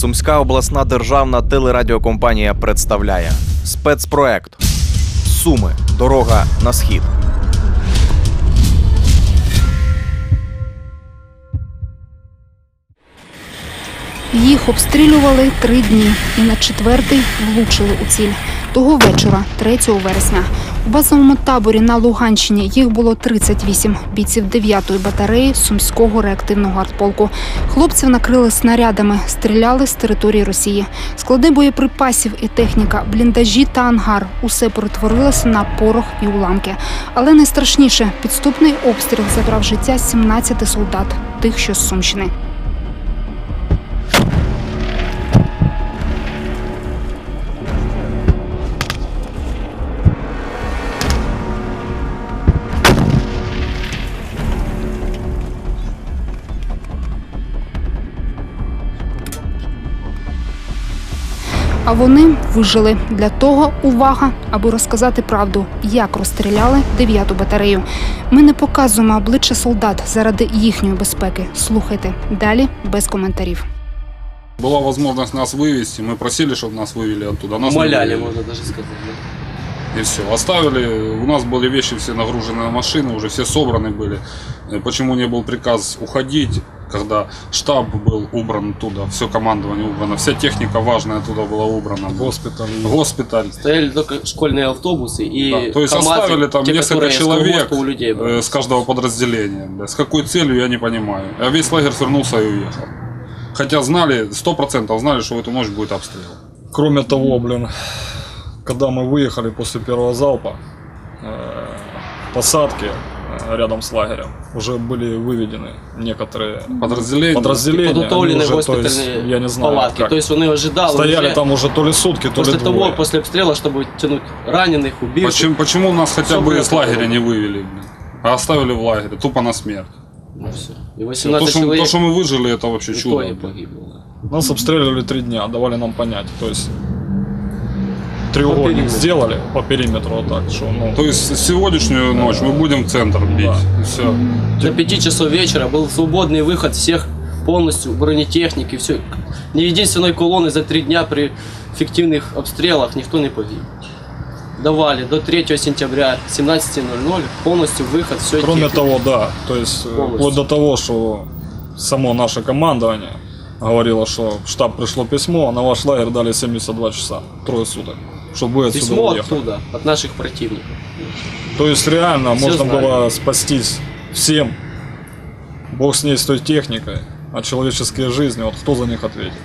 Сумська обласна державна телерадіокомпанія представляє спецпроект Суми. Дорога на схід. Їх обстрілювали три дні і на четвертий влучили у ціль. Того вечора, 3 вересня, у базовому таборі на Луганщині їх було 38 бійців 9-ї батареї Сумського реактивного артполку. Хлопців накрили снарядами, стріляли з території Росії. Склади боєприпасів і техніка, бліндажі та ангар усе перетворилося на порох і уламки. Але найстрашніше підступний обстріл забрав життя 17 солдат, тих, що з Сумщини. А вони вижили для того увага, аби розказати правду, як розстріляли дев'яту батарею. Ми не показуємо обличчя солдат заради їхньої безпеки. Слухайте далі без коментарів. Была возможность нас вывести, мы просили, чтобы нас вывели оттуда. Нас не Умоляли, вывели. можно даже сказать. да. И все. Оставили, у нас были вещи все нагружены на машины, уже все собраны были. Э, Почему не был приказ уходить, Когда штаб был убран туда, все командование убрано, вся техника важная туда была убрана. Госпиталь. Госпиталь. Стояли только школьные автобусы и Да, то есть КамАЗы, оставили там те, несколько человек у людей э, с каждого подразделения. С какой целью, я не понимаю. А весь лагерь свернулся и уехал. Хотя знали, сто процентов знали, что в эту ночь будет обстрел. Кроме того, блин, когда мы выехали после первого залпа, э, посадки рядом с лагерем уже были выведены некоторые Подразделения. подразделения. они Подготовленные уже, то есть, я не знаю, палатки. как. То есть он ожидал Стояли уже там уже то ли сутки, то после ли того, двое. после обстрела, чтобы тянуть раненых, убивших. Почему, почему нас хотя бы из лагеря не вывели, блин, а оставили в лагере, тупо на смерть. Ну, всё. И То 18 что, человек то, что мы выжили, это вообще чудо. погибло. Нас обстреливали три дня, давали нам понять. То есть треугольник периметру. сделали по периметру вот так, что ну, То есть сегодняшнюю ночь мы будем центр бить. Да. И все. До 5 часов вечера был свободный выход всех полностью бронетехники, все. Ни единственной колонны за три дня при фиктивных обстрелах никто не погиб. Давали до 3 сентября 17.00 полностью выход, все Кроме того, да, то есть э, Полностью. вплоть до того, что само наше командование говорило, что в штаб пришло письмо, а на ваш лагерь дали 72 часа, трое суток, чтобы вы отсюда Письмо уехали. оттуда, от наших противников. То есть реально Все можно знали. было спастись всем. Бог с ней, с той техникой, а человеческие жизни, вот кто за них ответит?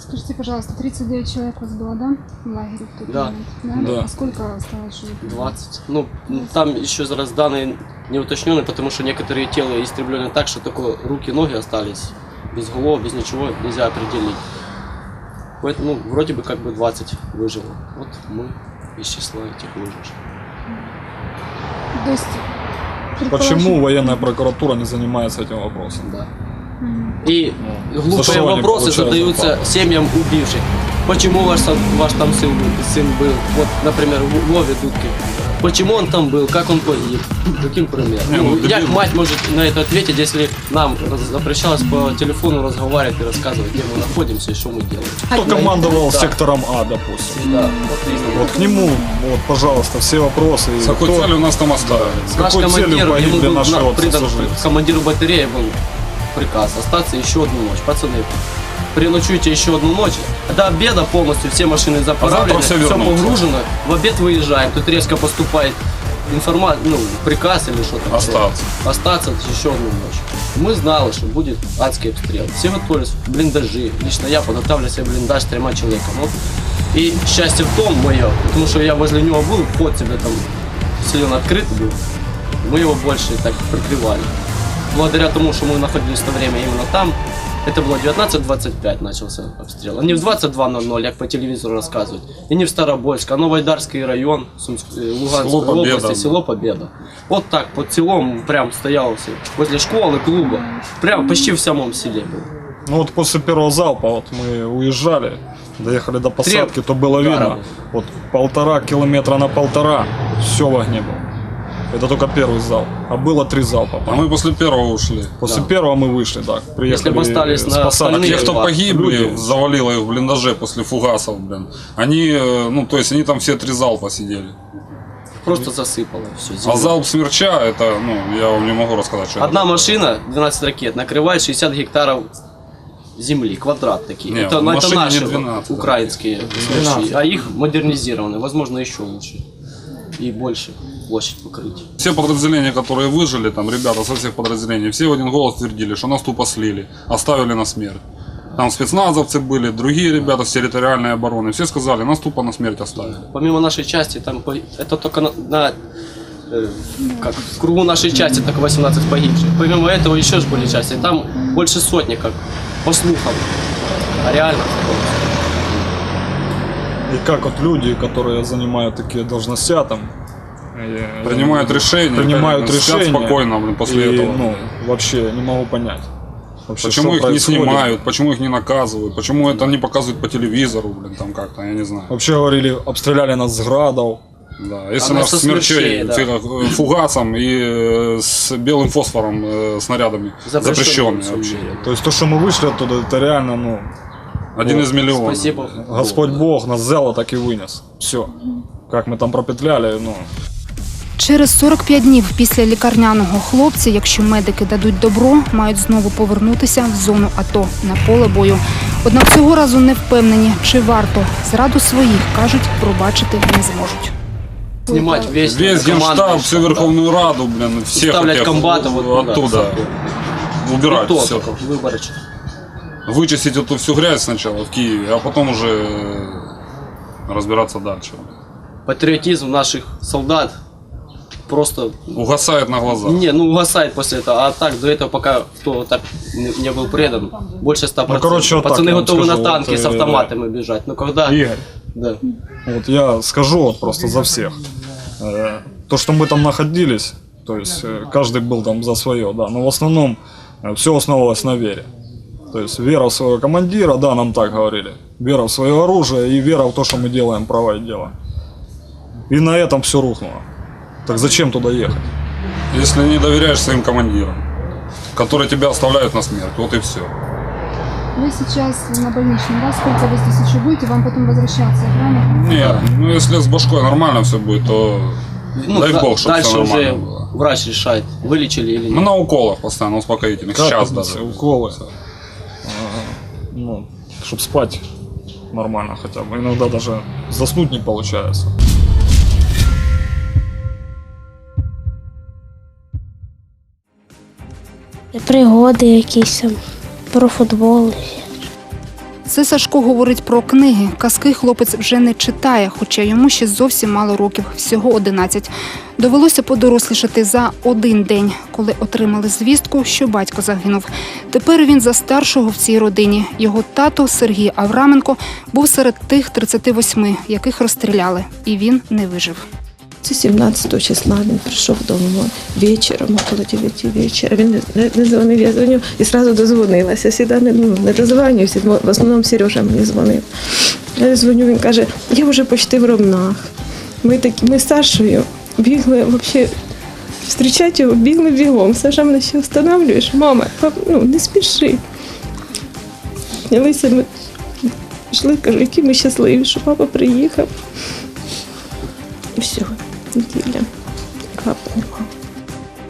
Скажите, пожалуйста, 39 человек у вас было, да, в лагере в тот Да. момент? Да. А сколько осталось жить? 20. Ну, там еще раз данные не уточнены, потому что некоторые тела истреблены так, что только руки, ноги остались. Без голов, без ничего нельзя определить. Поэтому, ну, вроде бы как бы 20 выжило. Вот мы из числа этих выживших. То есть, Почему военная прокуратура не занимается этим вопросом? Да. Мгм. И Ну, за глупые что они вопросы получают задаются зарплату? семьям убивших. Почему ваш, сын- ваш там сын, был- сын был? Вот, например, в Вове Дудке. Почему он там был? Как он погиб? Каким примером? Ну, як мать может на это ответить, если нам запрещалось по телефону разговаривать и рассказывать, где мы находимся и что мы делаем? Кто командовал Да. сектором А, допустим? Да, вот именно. Вот к нему, вот, пожалуйста, все вопросы. С какой кто- целью нас там оставили? С Наш какой целью командир, ему погибли был наши на- отцы, придан служили? командиру батареи был приказ остаться еще одну ночь. Пацаны, переночуйте еще одну ночь. До обеда полностью все машины заправлены, все все вернутся. погружено. В обед выезжаем. Тут резко поступает информация, ну, приказ или что там. Остаться. Остаться еще одну ночь. Мы знали, что будет адский обстрел. Все готовились, блиндажи. Лично я подготавливал себе блиндаж с тремя человеками. Вот. И счастье в том мое, потому что я возле него был, вход себе там силен открыт был. Мы его больше так прикрывали. Благодаря тому, что мы находились в то время именно там, это было 19.25 начался обстрел. А не в 22.00, как по телевизору рассказывают. И не в Старобольск, а Новоайдарский район, Сумск- э, Луганской Село Победа. области, село Победа. Вот так, под селом прям стоял все, возле школы, клуба. Прям почти в самом селе был. Ну вот после первого залпа вот мы уезжали, доехали до посадки, то было видно. было. Вот полтора километра на полтора, все в огне было. Это только первый залп. А было три залпа. А мы после первого ушли. После Да. первого мы вышли, так. Приехали Если бы остались на. А остальные- те, кто погибли, Люди. завалило их в блиндаже после фугасов, блин. Они, э, ну, то есть они там все три залпа сидели. Просто засыпало все. А залп смерча, это, ну, я вам не могу рассказать, что Одна это. машина, 12 ракет, накрывает 60 гектаров земли, квадрат такие. Не, это, ну, это машине не наши 12, да. украинские смерчи, а их модернизированы, возможно, еще лучше. И больше площадь покрыть. Все подразделения, которые выжили, там, ребята со всех подразделений, все в один голос твердили, что нас тупо слили, оставили на смерть. Там спецназовцы были, другие ребята с территориальной обороны. Все сказали, нас тупо на смерть оставили. Помимо нашей части, там это только на, на, э, как, в кругу нашей части только 18 погибших. Помимо этого еще ж были части. Там больше сотни, как по слухам. А реально И как вот люди, которые занимают такие должности там, э, Принимают решения. принимают блин, спят решения. спокойно, блин, после и, этого. Ну, вообще не могу понять. Вообще, Почему что их не происходит. снимают, почему их не наказывают, почему это не показывают по телевизору, блин, там как-то, я не знаю. Вообще говорили, обстреляли нас с градов. Да, если А нас со смерчей смерчей, да. фига- э, фугасом и э, с белым фосфором э, снарядами Запрещенные запрещенные всё вообще. мире. То есть то, что мы вышли оттуда, это реально, ну, Один из миллионов. Спасибо. Господь Бог нас взял и так и вынес. Все. Как мы там пропетляли, ну, Через 45 днів після лікарняного хлопці, якщо медики дадуть добро, мають знову повернутися в зону АТО на поле бою. Однак цього разу не впевнені, чи варто зраду своїх кажуть, пробачити не зможуть. Снимать весь, Весь командный генштаб, всю штаб, да. Верховную Раду, блин, всех Вставлять этих комбата вот туда, оттуда. в Убирать И то все. только выборочно. Вычистить эту всю грязь сначала в Киеве, а потом уже э, разбираться дальше. Патриотизм наших солдат просто Угасает на глазах. Не, ну угасает после этого. А так, до этого, пока кто так не, не был предан, больше 100%. Ну, короче, вот так Пацаны вам готовы скажу, на танки вот, с э, автоматами бежать. Но когда... Игорь, Да. вот я скажу вот просто за всех. Э, То, что мы там находились, то есть э, каждый был там за свое, да, но в основном все основывалось на вере. То есть вера в своего командира, да, нам так говорили. Вера в свое оружие и вера в то, что мы делаем правое дело. И на этом все рухнуло. Так зачем туда ехать? Если не доверяешь своим командирам, которые тебя оставляют на смерть, вот и все. Ви зараз на больничному, да? Сколько ви здесь еще будете? Вам потім возвращаться, правильно? Нет, ну если с башкой нормально все будет, то Ну, дай да- бог, чтобы все нормально уже было. врач решает, вылечили или Мы нет. на уколах постоянно успокоительных, сейчас Капельницы, даже. уколы. А, Ну, чтобы спать нормально хотя бы. Иногда даже заснуть не получается. Пригоди якісь там про футбол. Це Сашко говорить про книги. Казки хлопець вже не читає, хоча йому ще зовсім мало років, всього 11. Довелося подорослішати за один день, коли отримали звістку, що батько загинув. Тепер він за старшого в цій родині. Його тато Сергій Авраменко був серед тих 38, яких розстріляли, і він не вижив. Це 17 числа він прийшов додому вечором, около 9 вечора. Він не, не дзвонив, я дзвоню і одразу дозвонилася. Сюди не, ну, не дозвонювався, в основному Сережа мені дзвонив. Я дзвоню, він каже, я вже почти в Ромнах. Ми такі, ми з Сашою бігли взагалі. Зустрічати його бігли бігом. Саша мене ще встановлюєш. Мама, пап, ну не спіши. Знялися ми пішли, кажу, які ми щасливі, що папа приїхав. І все, неділя.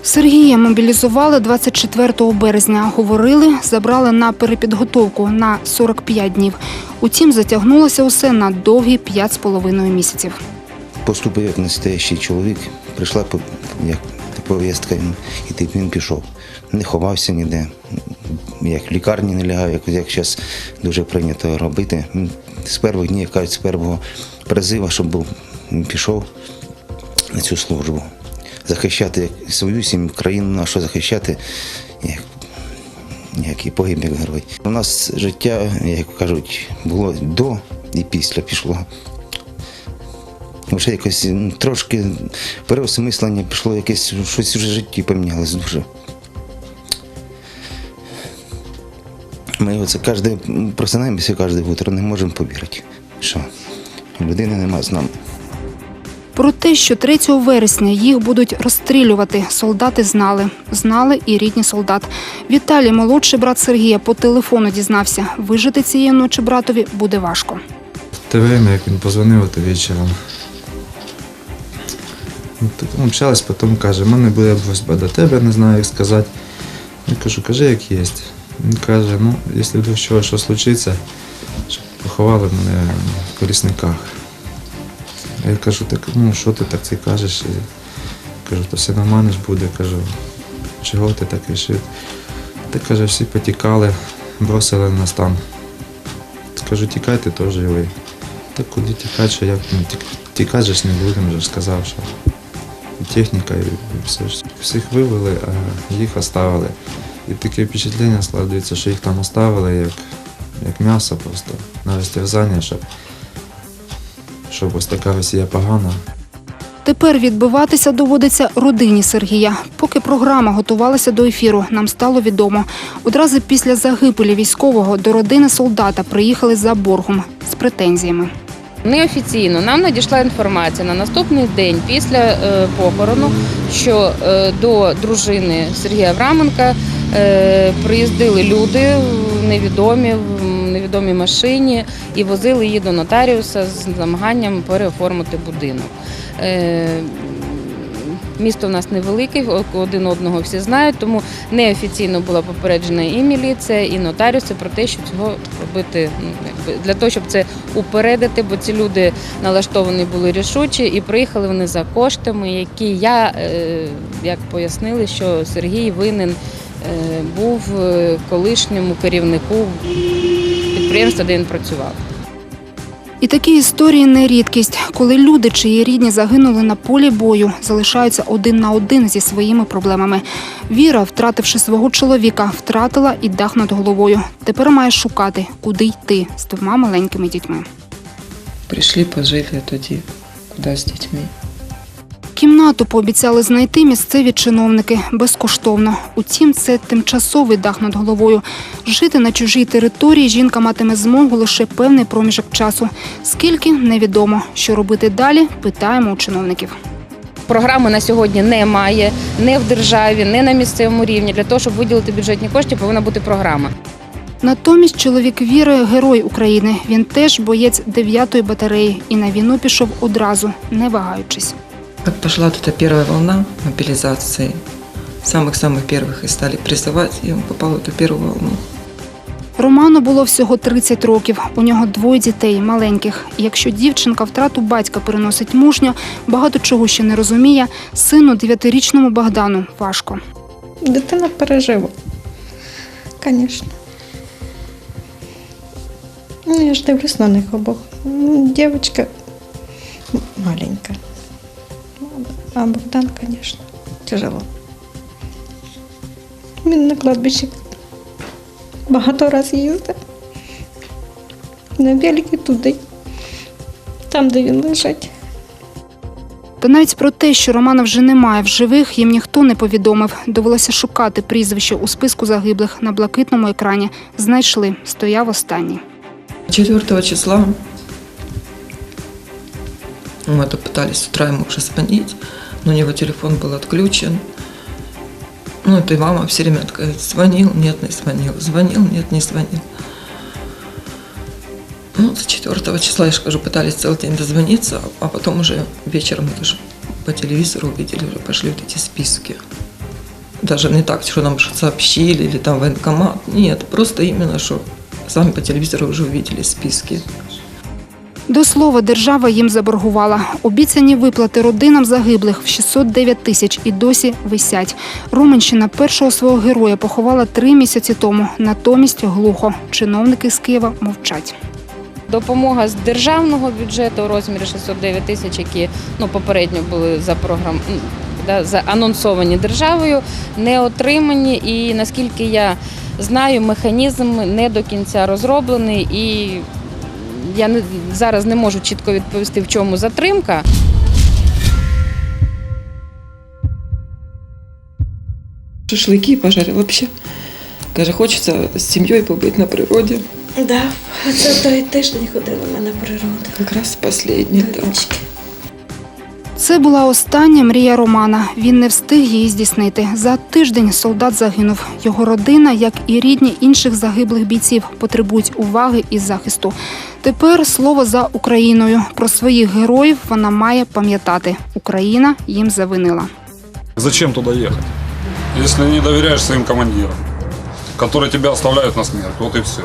Сергія мобілізували 24 березня. Говорили, забрали на перепідготовку на 45 днів. Утім, затягнулося усе на довгі 5,5 місяців. поступив як настоящий чоловік, прийшла по- як повістка, і він пішов. Не ховався ніде. Як в лікарні не лягав, як, як зараз дуже прийнято робити. З перших днів, кажуть, з першого призива, щоб був, пішов на цю службу. Захищати свою сім'ю, країну нашу захищати, як, як і погиб як герой. У нас життя, як кажуть, було до і після пішло. Вже якось трошки переосмислення пішло, якесь щось вже в житті помінялось дуже. Ми оце кожне просинаємося кожне утро, не можемо повірити, що людини нема з нами. Про те, що 3 вересня їх будуть розстрілювати, солдати знали. Знали і рідні солдат. Віталій, молодший брат Сергія, по телефону дізнався, вижити цієї ночі братові буде важко. Те время, як він позвонив то вечором. Ну, общались, потім каже, в мене буде просьба до тебе, не знаю, як сказати. Я кажу, кажи, як є. Він каже, ну, якщо вдруг чого що случиться, щоб поховали мене в колісниках. Я кажу, так ну що ти так це кажеш? І кажу, то все нормально ж буде. Кажу, чого ти так вирішив? Ти каже, всі потікали, бросили нас там. Скажу, тікайте теж і ви. Так куди тікати, що як ну, тікати ж не будемо, вже сказав, що техніка, і все ж. Всіх вивели, а їх оставили. І таке впечатлення складається, що їх там оставили як, як м'ясо просто на розтерзання, щоб, щоб ось така Росія погана. Тепер відбиватися доводиться родині Сергія. Поки програма готувалася до ефіру, нам стало відомо. Одразу після загибелі військового до родини солдата приїхали за боргом з претензіями. Неофіційно нам надійшла інформація на наступний день після е, похорону, що е, до дружини Сергія Авраменка е, приїздили люди невідомі невідомій машині і возили її до нотаріуса з намаганням переоформити будинок. Е, Місто в нас невелике, один одного всі знають, тому неофіційно була попереджена і міліція, і нотаріуси про те, що цього робити ну, для того, щоб це упередити, бо ці люди налаштовані були рішучі і приїхали вони за коштами, які я, е, як пояснили, що Сергій винен е, був колишньому керівнику підприємства, де він працював. І такі історії не рідкість, коли люди, чиї рідні загинули на полі бою, залишаються один на один зі своїми проблемами. Віра, втративши свого чоловіка, втратила і дах над головою. Тепер має шукати, куди йти з двома маленькими дітьми. Пришли, пожили, а тоді куди з дітьми. Кімнату пообіцяли знайти місцеві чиновники безкоштовно. Утім, це тимчасовий дах над головою. Жити на чужій території жінка матиме змогу лише певний проміжок часу. Скільки невідомо. Що робити далі? Питаємо у чиновників. Програми на сьогодні немає, не в державі, не на місцевому рівні. Для того, щоб виділити бюджетні кошти, повинна бути програма. Натомість чоловік віри герой України. Він теж боєць 9-ї батареї і на війну пішов одразу, не вагаючись. Как пошла вот эта первая волна мобилизации, самых-самых первых и стали призывать, и он попал в эту первую волну. Роману було всього 30 років. У нього двоє дітей маленьких. І Якщо дівчинка втрату батька переносить мужньо, багато чого ще не розуміє. Сину дев'ятирічному Богдану важко. Дитина пережила. Звісно. Ну, я ж дивлюсь на них обох. М, Дівчинка А Богдан, звісно, тяжело. Він на кладбище багато разів їздив. На великі туди, там, де він лежить. Та навіть про те, що Романа вже немає в живих, їм ніхто не повідомив. Довелося шукати прізвище у списку загиблих на блакитному екрані. Знайшли, стояв останній. 4 числа мы это пытались с утра ему уже звонить, Но у него телефон был отключен. Ну, это и мама все время говорит, звонил, нет, не звонил, звонил, нет, не звонил. Ну, с 4 числа, я же говорю, пытались целый день дозвониться, а потом уже вечером мы тоже по телевизору увидели, уже пошли вот эти списки. Даже не так, что нам что-то сообщили или там военкомат. Нет, просто именно, что сами по телевизору уже увидели списки. До слова, держава їм заборгувала. Обіцяні виплати родинам загиблих в 609 тисяч і досі висять. Роменщина першого свого героя поховала три місяці тому. Натомість глухо. Чиновники з Києва мовчать. Допомога з державного бюджету у розмірі 609 тисяч, які ну, попередньо були за програм, да, заанонсовані державою, не отримані. І наскільки я знаю, механізм не до кінця розроблений. І я не, зараз не можу чітко відповісти, в чому затримка. Шашлики пожарил вообще. Каже, хочеться з сім'єю побути на природі. Так, Да, це той тиждень ходила ми на природу. Якраз останній, да. Це була остання мрія Романа. Він не встиг її здійснити. За тиждень солдат загинув. Його родина, як і рідні інших загиблих бійців, потребують уваги і захисту. Тепер слово за Україною. Про своїх героїв вона має пам'ятати. Україна їм завинила. Зачем туда ехать? Если не доверяешь своим командирам, которые тебя оставляют на смерть, вот и все.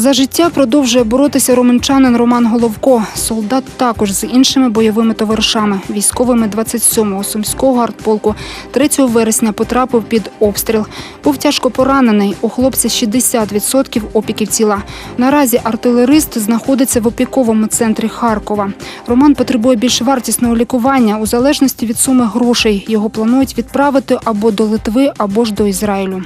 За життя продовжує боротися романчанин Роман Головко. Солдат також з іншими бойовими товаришами, військовими 27-го сумського артполку. 3 вересня потрапив під обстріл. Був тяжко поранений. У хлопця 60% опіків тіла. Наразі артилерист знаходиться в опіковому центрі Харкова. Роман потребує більш вартісного лікування у залежності від суми грошей. Його планують відправити або до Литви, або ж до Ізраїлю.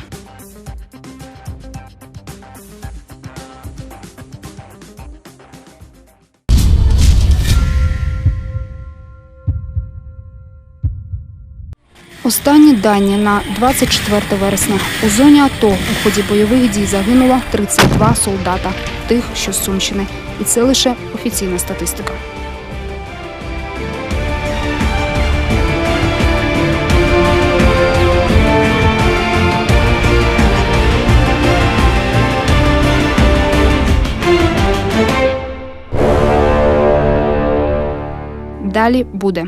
Останні дані на 24 вересня. У зоні АТО у ході бойових дій загинуло 32 солдата, тих, що з Сумщини. І це лише офіційна статистика. Далі буде.